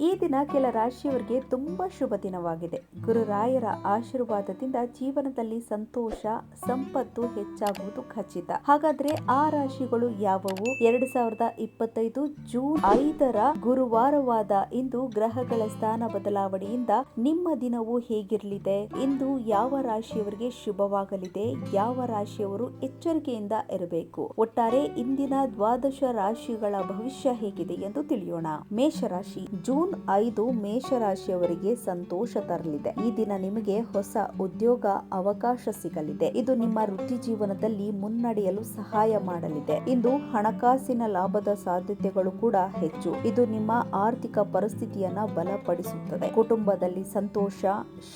ಈ ದಿನ ಕೆಲ ರಾಶಿಯವರಿಗೆ ತುಂಬಾ ಶುಭ ದಿನವಾಗಿದೆ. ಗುರುರಾಯರ ಆಶೀರ್ವಾದದಿಂದ ಜೀವನದಲ್ಲಿ ಸಂತೋಷ, ಸಂಪತ್ತು ಹೆಚ್ಚಾಗುವುದು ಖಚಿತ. ಹಾಗಾದ್ರೆ ಆ ರಾಶಿಗಳು ಯಾವುವು? ಎರಡು ಸಾವಿರದ ಇಪ್ಪತ್ತೈದು ಜೂನ್ ಐದರ ಗುರುವಾರವಾದ ಇಂದು ಗ್ರಹಗಳ ಸ್ಥಾನ ಬದಲಾವಣೆಯಿಂದ ನಿಮ್ಮ ದಿನವು ಹೇಗಿರಲಿದೆ? ಇಂದು ಯಾವ ರಾಶಿಯವರಿಗೆ ಶುಭವಾಗಲಿದೆ? ಯಾವ ರಾಶಿಯವರು ಎಚ್ಚರಿಕೆಯಿಂದ ಇರಬೇಕು? ಒಟ್ಟಾರೆ ಇಂದಿನ ದ್ವಾದಶ ರಾಶಿಗಳ ಭವಿಷ್ಯ ಹೇಗಿದೆ ಎಂದು ತಿಳಿಯೋಣ. ಮೇಷರಾಶಿ ಜೂನ್ ಐದು ಮೇಷರಾಶಿಯವರಿಗೆ ಸಂತೋಷ ತರಲಿದೆ. ಈ ದಿನ ನಿಮಗೆ ಹೊಸ ಉದ್ಯೋಗ ಅವಕಾಶ ಸಿಗಲಿದೆ. ಇದು ನಿಮ್ಮ ವೃತ್ತಿ ಜೀವನದಲ್ಲಿ ಮುನ್ನಡೆಯಲು ಸಹಾಯ ಮಾಡಲಿದೆ. ಇಂದು ಹಣಕಾಸಿನ ಲಾಭದ ಸಾಧ್ಯತೆಗಳು ಕೂಡ ಹೆಚ್ಚು. ಇದು ನಿಮ್ಮ ಆರ್ಥಿಕ ಪರಿಸ್ಥಿತಿಯನ್ನ ಬಲಪಡಿಸುತ್ತದೆ. ಕುಟುಂಬದಲ್ಲಿ ಸಂತೋಷ,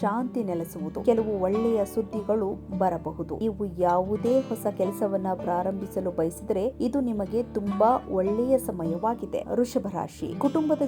ಶಾಂತಿ ನೆಲೆಸುವುದು. ಕೆಲವು ಒಳ್ಳೆಯ ಸುದ್ದಿಗಳು ಬರಬಹುದು. ನೀವು ಯಾವುದೇ ಹೊಸ ಕೆಲಸವನ್ನ ಪ್ರಾರಂಭಿಸಲು ಬಯಸಿದರೆ ಇದು ನಿಮಗೆ ತುಂಬಾ ಒಳ್ಳೆಯ ಸಮಯವಾಗಿದೆ. ವೃಷಭ ರಾಶಿ. ಕುಟುಂಬದ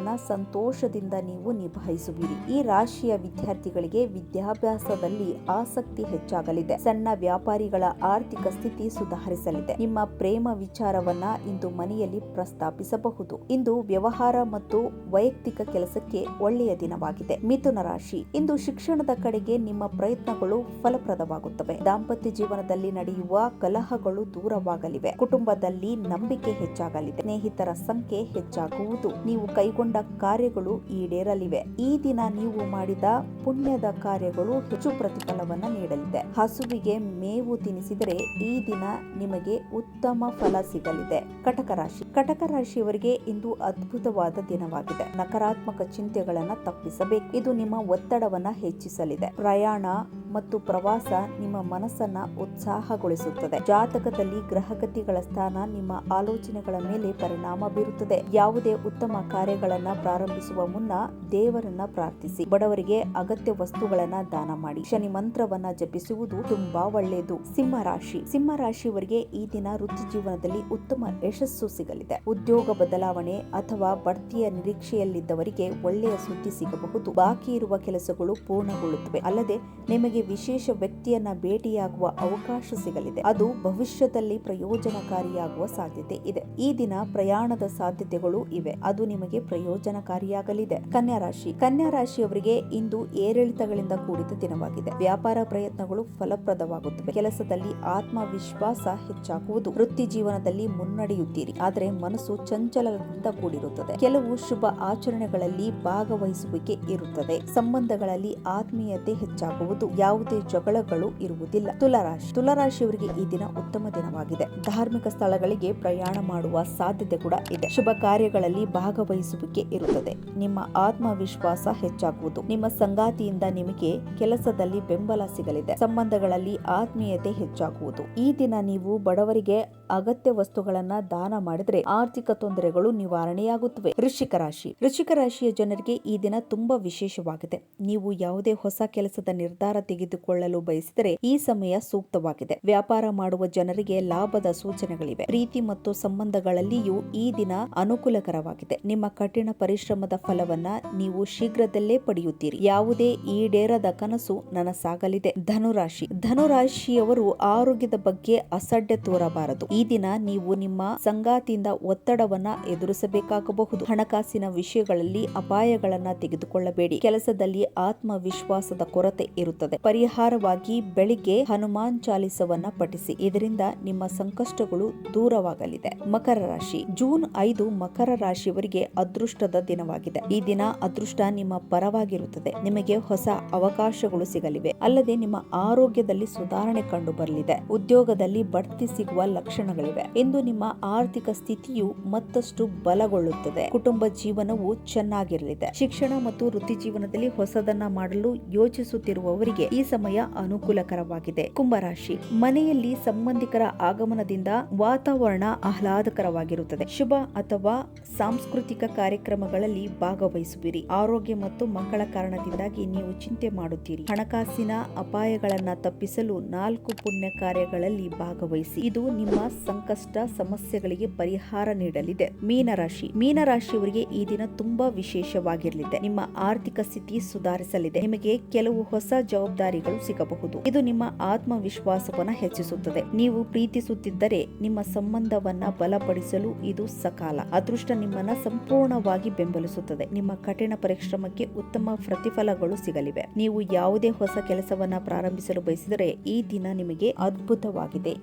ಜವಾಬ್ದಾರಿಗಳನ್ನ ಸಂತೋಷದಿಂದ ನೀವು ನಿಭಾಯಿಸುವಿರಿ. ಈ ರಾಶಿಯ ವಿದ್ಯಾರ್ಥಿಗಳಿಗೆ ವಿದ್ಯಾಭ್ಯಾಸದಲ್ಲಿ ಆಸಕ್ತಿ ಹೆಚ್ಚಾಗಲಿದೆ. ಸಣ್ಣ ವ್ಯಾಪಾರಿಗಳ ಆರ್ಥಿಕ ಸ್ಥಿತಿ ಸುಧಾರಿಸಲಿದೆ. ನಿಮ್ಮ ಪ್ರೇಮ ವಿಚಾರವನ್ನ ಇಂದು ಮನೆಯಲ್ಲಿ ಪ್ರಸ್ತಾಪಿಸಬಹುದು. ಇಂದು ವ್ಯವಹಾರ ಮತ್ತು ವೈಯಕ್ತಿಕ ಕೆಲಸಕ್ಕೆ ಒಳ್ಳೆಯ ದಿನವಾಗಿದೆ. ಮಿಥುನ ರಾಶಿ, ಇಂದು ಶಿಕ್ಷಣದ ಕಡೆಗೆ ನಿಮ್ಮ ಪ್ರಯತ್ನಗಳು ಫಲಪ್ರದವಾಗುತ್ತವೆ. ದಾಂಪತ್ಯ ಜೀವನದಲ್ಲಿ ನಡೆಯುವ ಕಲಹಗಳು ದೂರವಾಗಲಿವೆ. ಕುಟುಂಬದಲ್ಲಿ ನಂಬಿಕೆ ಹೆಚ್ಚಾಗಲಿದೆ. ಸ್ನೇಹಿತರ ಸಂಖ್ಯೆ ಹೆಚ್ಚಾಗುವುದು. ನೀವು ಕೈಗೊಂಡ ಕಾರ್ಯಗಳು ಈಡೇರಲಿವೆ. ಈ ದಿನ ನೀವು ಮಾಡಿದ ಪುಣ್ಯದ ಕಾರ್ಯಗಳು ಹೆಚ್ಚು ಪ್ರತಿಫಲವನ್ನು ನೀಡಲಿದೆ. ಹಸುವಿಗೆ ಮೇವು ತಿನ್ನಿಸಿದರೆ ಈ ದಿನ ನಿಮಗೆ ಉತ್ತಮ ಫಲ ಸಿಗಲಿದೆ. ಕಟಕ ರಾಶಿ. ಕಟಕ ರಾಶಿಯವರಿಗೆ ಇಂದು ಅದ್ಭುತವಾದ ದಿನವಾಗಿದೆ. ನಕಾರಾತ್ಮಕ ಚಿಂತೆಗಳನ್ನ ತಪ್ಪಿಸಬೇಕು. ಇದು ನಿಮ್ಮ ಒತ್ತಡವನ್ನ ಹೆಚ್ಚಿಸಲಿದೆ. ಪ್ರಯಾಣ ಮತ್ತು ಪ್ರವಾಸ ನಿಮ್ಮ ಮನಸ್ಸನ್ನ ಉತ್ಸಾಹಗೊಳಿಸುತ್ತದೆ. ಜಾತಕದಲ್ಲಿ ಗ್ರಹಗತಿಗಳ ಸ್ಥಾನ ನಿಮ್ಮ ಆಲೋಚನೆಗಳ ಮೇಲೆ ಪರಿಣಾಮ ಬೀರುತ್ತದೆ. ಯಾವುದೇ ಉತ್ತಮ ಕಾರ್ಯಗಳನ್ನ ಪ್ರಾರಂಭಿಸುವ ಮುನ್ನ ದೇವರನ್ನ ಪ್ರಾರ್ಥಿಸಿ. ಬಡವರಿಗೆ ಅಗತ್ಯ ವಸ್ತುಗಳನ್ನ ದಾನ ಮಾಡಿ. ಶನಿ ಮಂತ್ರವನ್ನ ಜಪಿಸುವುದು ತುಂಬಾ ಒಳ್ಳೆಯದು. ಸಿಂಹ ರಾಶಿ. ಸಿಂಹ ರಾಶಿಯವರಿಗೆ ಈ ದಿನ ವೃತ್ತಿ ಜೀವನದಲ್ಲಿ ಉತ್ತಮ ಯಶಸ್ಸು ಸಿಗಲಿದೆ. ಉದ್ಯೋಗ ಬದಲಾವಣೆ ಅಥವಾ ಬಡ್ತಿಯ ನಿರೀಕ್ಷೆಯಲ್ಲಿದ್ದವರಿಗೆ ಒಳ್ಳೆಯ ಸುದ್ದಿ ಸಿಗಬಹುದು. ಬಾಕಿ ಇರುವ ಕೆಲಸಗಳು ಪೂರ್ಣಗೊಳ್ಳುತ್ತವೆ. ಅಲ್ಲದೆ ನಿಮಗೆ ವಿಶೇಷ ವ್ಯಕ್ತಿಯನ್ನ ಭೇಟಿಯಾಗುವ ಅವಕಾಶ ಸಿಗಲಿದೆ. ಅದು ಭವಿಷ್ಯದಲ್ಲಿ ಪ್ರಯೋಜನಕಾರಿಯಾಗುವ ಸಾಧ್ಯತೆ ಇದೆ. ಈ ದಿನ ಪ್ರಯಾಣದ ಸಾಧ್ಯತೆಗಳು ಇವೆ. ಅದು ನಿಮಗೆ ಪ್ರಯೋಜನಕಾರಿಯಾಗಲಿದೆ. ಕನ್ಯಾ ರಾಶಿ. ಕನ್ಯಾ ರಾಶಿಯವರಿಗೆ ಇಂದು ಏರಿಳಿತಗಳಿಂದ ಕೂಡಿದ ದಿನವಾಗಿದೆ. ವ್ಯಾಪಾರ ಪ್ರಯತ್ನಗಳು ಫಲಪ್ರದವಾಗುತ್ತವೆ. ಕೆಲಸದಲ್ಲಿ ಆತ್ಮವಿಶ್ವಾಸ ಹೆಚ್ಚಾಗುವುದು. ವೃತ್ತಿ ಜೀವನದಲ್ಲಿ ಮುನ್ನಡೆಯುತ್ತೀರಿ. ಆದರೆ ಮನಸ್ಸು ಚಂಚಲದಿಂದ ಕೂಡಿರುತ್ತದೆ. ಕೆಲವು ಶುಭ ಆಚರಣೆಗಳಲ್ಲಿ ಭಾಗವಹಿಸುವಿಕೆ ಇರುತ್ತದೆ. ಸಂಬಂಧಗಳಲ್ಲಿ ಆತ್ಮೀಯತೆ ಹೆಚ್ಚಾಗುವುದು. ಯಾವುದೇ ಜಗಳಗಳು ಇರುವುದಿಲ್ಲ. ತುಲಾರಾಶಿ. ತುಲಾರಾಶಿಯವರಿಗೆ ಈ ದಿನ ಉತ್ತಮ ದಿನವಾಗಿದೆ. ಧಾರ್ಮಿಕ ಸ್ಥಳಗಳಿಗೆ ಪ್ರಯಾಣ ಮಾಡುವ ಸಾಧ್ಯತೆ ಕೂಡ ಇದೆ. ಶುಭ ಕಾರ್ಯಗಳಲ್ಲಿ ಭಾಗವಹಿಸುವಿಕೆ ಇರುತ್ತದೆ. ನಿಮ್ಮ ಆತ್ಮವಿಶ್ವಾಸ ಹೆಚ್ಚಾಗುವುದು. ನಿಮ್ಮ ಸಂಗಾತಿಯಿಂದ ನಿಮಗೆ ಕೆಲಸದಲ್ಲಿ ಬೆಂಬಲ ಸಿಗಲಿದೆ. ಸಂಬಂಧಗಳಲ್ಲಿ ಆತ್ಮೀಯತೆ ಹೆಚ್ಚಾಗುವುದು. ಈ ದಿನ ನೀವು ಬಡವರಿಗೆ ಅಗತ್ಯ ವಸ್ತುಗಳನ್ನ ದಾನ ಮಾಡಿದ್ರೆ ಆರ್ಥಿಕ ತೊಂದರೆಗಳು ನಿವಾರಣೆಯಾಗುತ್ತವೆ. ವೃಶ್ಚಿಕ ರಾಶಿ. ಋಷಿಕ ರಾಶಿಯ ಜನರಿಗೆ ಈ ದಿನ ತುಂಬಾ ವಿಶೇಷವಾಗಿದೆ. ನೀವು ಯಾವುದೇ ಹೊಸ ಕೆಲಸದ ನಿರ್ಧಾರ ತೆಗೆದುಕೊಳ್ಳಲು ಬಯಸಿದರೆ ಈ ಸಮಯ ಸೂಕ್ತವಾಗಿದೆ. ವ್ಯಾಪಾರ ಮಾಡುವ ಜನರಿಗೆ ಲಾಭದ ಸೂಚನೆಗಳಿವೆ. ಪ್ರೀತಿ ಮತ್ತು ಸಂಬಂಧಗಳಲ್ಲಿಯೂ ಈ ದಿನ ಅನುಕೂಲಕರವಾಗಿದೆ. ನಿಮ್ಮ ಕಠಿಣ ಪರಿಶ್ರಮದ ಫಲವನ್ನ ನೀವು ಶೀಘ್ರದಲ್ಲೇ ಪಡೆಯುತ್ತೀರಿ. ಯಾವುದೇ ಈಡೇರದ ಕನಸು ನನಸಾಗಲಿದೆ. ಧನುರಾಶಿ. ಧನುರಾಶಿಯವರು ಆರೋಗ್ಯದ ಬಗ್ಗೆ ಅಸಡ್ಡೆ ತೋರಬಾರದು. ಈ ದಿನ ನೀವು ನಿಮ್ಮ ಸಂಗಾತಿಯಿಂದ ಒತ್ತಡವನ್ನ ಎದುರಿಸಬೇಕಾಗಬಹುದು. ಹಣಕಾಸಿನ ವಿಷಯಗಳಲ್ಲಿ ಅಪಾಯಗಳನ್ನ ತೆಗೆದುಕೊಳ್ಳಬೇಡಿ. ಕೆಲಸದಲ್ಲಿ ಆತ್ಮವಿಶ್ವಾಸದ ಕೊರತೆ ಇರುತ್ತದೆ. ಪರಿಹಾರವಾಗಿ ಬೆಳಿಗ್ಗೆ ಹನುಮಾನ್ ಚಾಲಿಸವನ್ನ ಪಠಿಸಿ. ಇದರಿಂದ ನಿಮ್ಮ ಸಂಕಷ್ಟಗಳು ದೂರವಾಗಲಿದೆ. ಮಕರ ರಾಶಿ. ಜೂನ್ ಐದು ಮಕರ ರಾಶಿಯವರಿಗೆ ಅದೃಷ್ಟದ ದಿನವಾಗಿದೆ. ಈ ದಿನ ಅದೃಷ್ಟ ನಿಮ್ಮ ಪರವಾಗಿರುತ್ತದೆ. ನಿಮಗೆ ಹೊಸ ಅವಕಾಶಗಳು ಸಿಗಲಿವೆ. ಅಲ್ಲದೆ ನಿಮ್ಮ ಆರೋಗ್ಯದಲ್ಲಿ ಸುಧಾರಣೆ ಕಂಡು ಬರಲಿದೆ ಉದ್ಯೋಗದಲ್ಲಿ ಬಡ್ತಿ ಸಿಗುವ ಲಕ್ಷಣಗಳಿವೆ. ಇಂದು ನಿಮ್ಮ ಆರ್ಥಿಕ ಸ್ಥಿತಿಯು ಮತ್ತಷ್ಟು ಬಲಗೊಳ್ಳುತ್ತದೆ. ಕುಟುಂಬ ಜೀವನವು ಚೆನ್ನಾಗಿರಲಿದೆ. ಶಿಕ್ಷಣ ಮತ್ತು ವೃತ್ತಿ ಜೀವನದಲ್ಲಿ ಹೊಸದನ್ನ ಮಾಡಲು ಯೋಚಿಸುತ್ತಿರುವವರಿಗೆ ಈ ಸಮಯ ಅನುಕೂಲಕರವಾಗಿದೆ. ಕುಂಭರಾಶಿ ಮನೆಯಲ್ಲಿ ಸಂಬಂಧಿಕರ ಆಗಮನದಿಂದ ವಾತಾವರಣ ಆಹ್ಲಾದಕರವಾಗಿರುತ್ತದೆ. ಶುಭ ಅಥವಾ ಸಾಂಸ್ಕೃತಿಕ ಕಾರ್ಯಕ್ರಮಗಳಲ್ಲಿ ಭಾಗವಹಿಸುವಿರಿ. ಆರೋಗ್ಯ ಮತ್ತು ಮಕ್ಕಳ ಕಾರಣದಿಂದಾಗಿ ನೀವು ಚಿಂತೆ ಮಾಡುತ್ತೀರಿ. ಹಣಕಾಸಿನ ಅಪಾಯಗಳನ್ನ ತಪ್ಪಿಸಲು ನಾಲ್ಕು ಪುಣ್ಯ ಕಾರ್ಯಗಳಲ್ಲಿ ಭಾಗವಹಿಸಿ. ಇದು ನಿಮ್ಮ ಸಂಕಷ್ಟ ಸಮಸ್ಯೆಗಳಿಗೆ ಪರಿಹಾರ ನೀಡಲಿದೆ. ಮೀನರಾಶಿ ಮೀನರಾಶಿಯವರಿಗೆ ಈ ದಿನ ತುಂಬಾ ವಿಶೇಷವಾಗಿರಲಿದೆ. ನಿಮ್ಮ ಆರ್ಥಿಕ ಸ್ಥಿತಿ ಸುಧಾರಿಸಲಿದೆ. ನಿಮಗೆ ಕೆಲವು ಹೊಸ ಜವಾಬ್ದಾರಿ ಜವಾಬ್ದಾರಿಗಳು ಸಿಗಬಹುದು. ಇದು ನಿಮ್ಮ ಆತ್ಮವಿಶ್ವಾಸವನ್ನು ಹೆಚ್ಚಿಸುತ್ತದೆ. ನೀವು ಪ್ರೀತಿಸುತ್ತಿದ್ದರೆ ನಿಮ್ಮ ಸಂಬಂಧವನ್ನ ಬಲಪಡಿಸಲು ಇದು ಸಕಾಲ. ಅದೃಷ್ಟ ನಿಮ್ಮನ್ನ ಸಂಪೂರ್ಣವಾಗಿ ಬೆಂಬಲಿಸುತ್ತದೆ. ನಿಮ್ಮ ಕಠಿಣ ಪರಿಶ್ರಮಕ್ಕೆ ಉತ್ತಮ ಪ್ರತಿಫಲಗಳು ಸಿಗಲಿವೆ. ನೀವು ಯಾವುದೇ ಹೊಸ ಕೆಲಸವನ್ನ ಪ್ರಾರಂಭಿಸಲು ಬಯಸಿದರೆ ಈ ದಿನ ನಿಮಗೆ ಅದ್ಭುತವಾಗಿದೆ.